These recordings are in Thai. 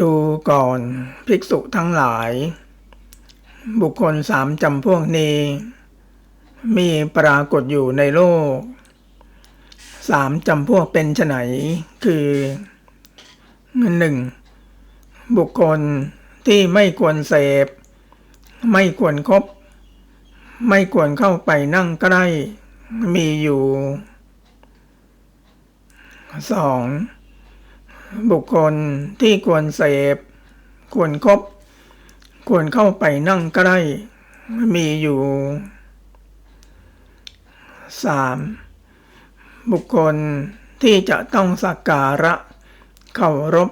ดูก่อนภิกษุทั้งหลาย บุคคลสามจำพวกนี้ มีปรากฏอยู่ในโลกสามจำพวกเป็นไฉนคือหนึ่งบุคคลที่ไม่ควรเสพ ไม่ควรครบ ไม่ควรเข้าไปนั่งใกล้ มีอยู่สอง บุคคลที่ควรเสพ ควรครบควรเข้าไปนั่งใกล้ มีอยู่สามบุคคลที่จะต้องสักการะเคารพ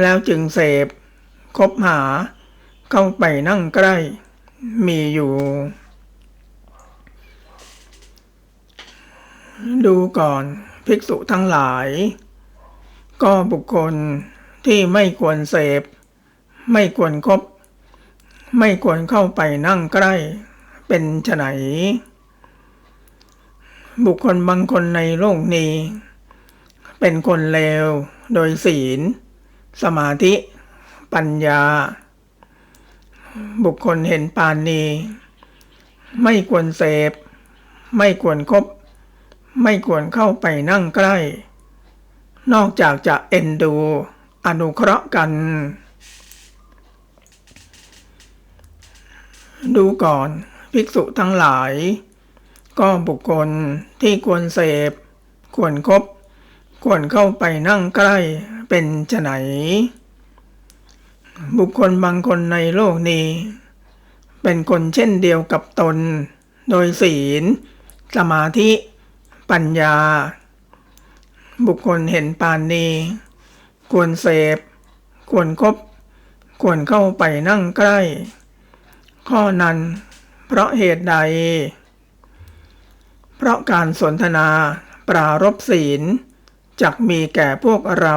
แล้วจึงเสพ คบหา เข้าไปนั่งใกล้ มีอยู่ ดูก่อนภิกษุทั้งหลาย ก็บุคคลที่ไม่ควรเสพ ไม่ควรครบไม่ควรเข้าไปนั่งใกล้ เป็นไฉนบุคคลบางคนในโลกนี้ เป็นคนเลวโดยศีล สมาธิ ปัญญา บุคคลเห็นปานนี้ ไม่ควรเสพ ไม่ควรครบไม่ควรเข้าไปนั่งใกล้ นอกจากจะเอ็นดู อนุเคราะห์กัน ดูก่อนภิกษุทั้งหลาย ก็บุคคลที่ควรเสพ ควรครบควรเข้าไปนั่งใกล้เป็นไฉนบุคคลบางคนในโลกนี้ เป็นคนเช่นเดียวกับตน โดยศีล สมาธิ ปัญญา บุคคลเห็นปานนี้ควรเสพ ควรคบ ควรเข้าไปนั่งใกล้ ข้อนั้น เพราะเหตุใด เพราะการสนทนาปรารบศีลจักมีแก่พวกเรา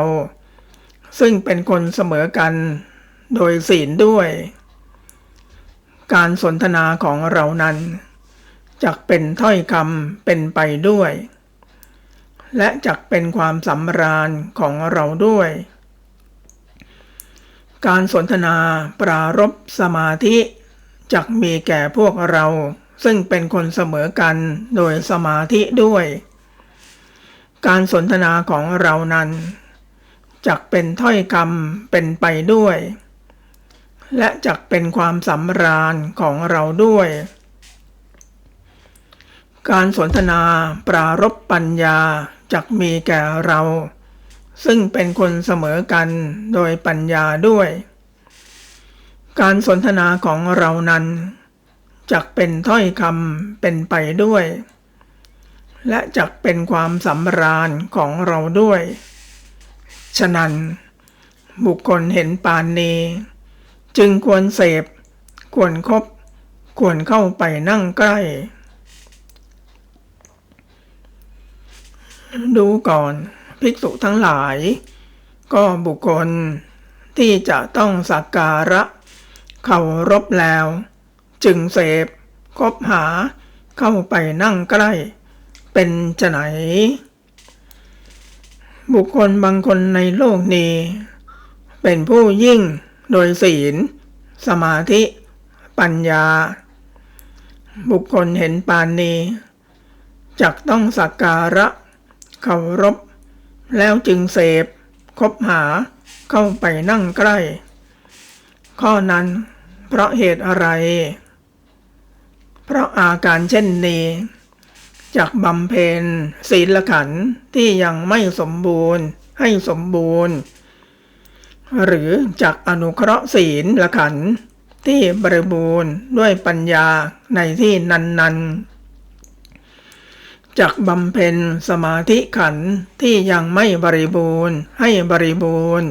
ซึ่งเป็นคนเสมอกันโดยศีลด้วย การสนทนาของเรานั้นจักเป็นถ้อยคำเป็นไปด้วย และจักเป็นความสำราญของเราด้วย การสนทนาปรารบสมาธิจักมีแก่พวกเรา ซึ่งเป็นคนเสมอกันโดยสมาธิด้วย การสนทนาของเรานั้นจักเป็นถ้อยคำเป็นไปด้วย และจักเป็นความสำราญของเราด้วย การสนทนาปรารบปัญญาจักมีแก่เรา ซึ่งเป็นคนเสมอกันโดยปัญญาด้วย การสนทนาของเรานั้นจักเป็นถ้อยคำเป็นไปด้วย และจักเป็นความสำราญของเราด้วย ฉะนั้น บุคคลเห็นปานนี้ จึงควรเสพ ควรครบควรเข้าไปนั่งใกล้ ดูก่อนภิกษุทั้งหลาย ก็บุคคลที่จะต้องสักการะเคารพแล้ว จึงเสพคบหาเข้าไปนั่งใกล้ เป็นจะไฉนบุคคลบางคนในโลกนี้ เป็นผู้ยิ่งโดยศีล สมาธิปัญญา บุคคลเห็นปานนี้จักต้องสักการะ เคารพ แล้วจึงเสพ คบหา เข้าไปนั่งใกล้ ข้อนั้น เพราะเหตุอะไร เพราะอาการเช่นนี้จากบำเพ็ญศีลขันธ์ที่ยังไม่สมบูรณ์ให้สมบูรณ์ หรือจากอนุเคราะห์ศีลละขันธ์ที่บริบูรณ์ด้วยปัญญาในที่นั้นๆ จากบำเพ็ญสมาธิขันที่ยังไม่บริบูรณ์ให้บริบูรณ์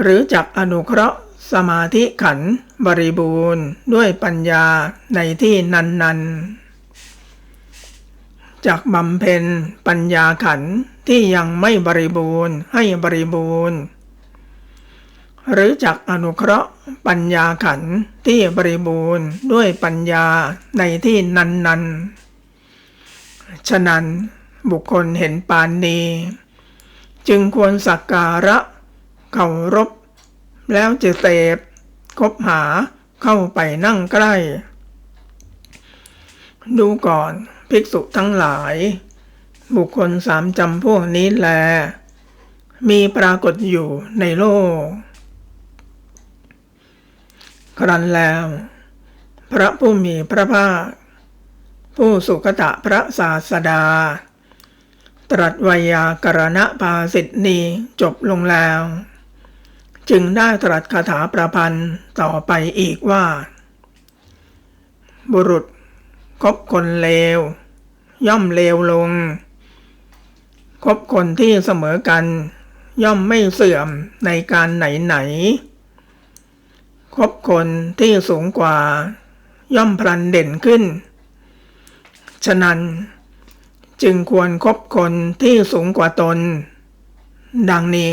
หรือจากอนุเคราะห์สมาธิขันบริบูรณ์ด้วยปัญญาในที่นั้นๆจากบำเพ็ญปัญญาขันที่ยังไม่บริบูรณ์ให้บริบูรณ์หรือจากอนุเคราะห์ปัญญาขันที่บริบูรณ์ด้วยปัญญาในที่นั้นๆ ฉะนั้นบุคคลเห็นปานนี้ จึงควรสักการะเคารพ แล้วจะเสพคบหาเข้าไปนั่งใกล้ ดูก่อนภิกษุทั้งหลาย บุคคลสามจำพวกนี้แล มีปรากฏอยู่ในโลก ครั้นแล้ว พระผู้มีพระภาค ผู้สุคตะพระศาสดา ตรัสวยากรณภาสิทธนีจบลงแล้ว จึงได้ตรัสคาถาประพันธ์ต่อไปอีกว่า บุรุษคบคนเลว ย่อมเลวลง คบคนที่เสมอกัน ย่อมไม่เสื่อมในการไหนไหนคบคนที่สูงกว่า ย่อมพลันเด่นขึ้น ฉะนั้น จึงควรครบคนที่สูงกว่าตน ดังนี้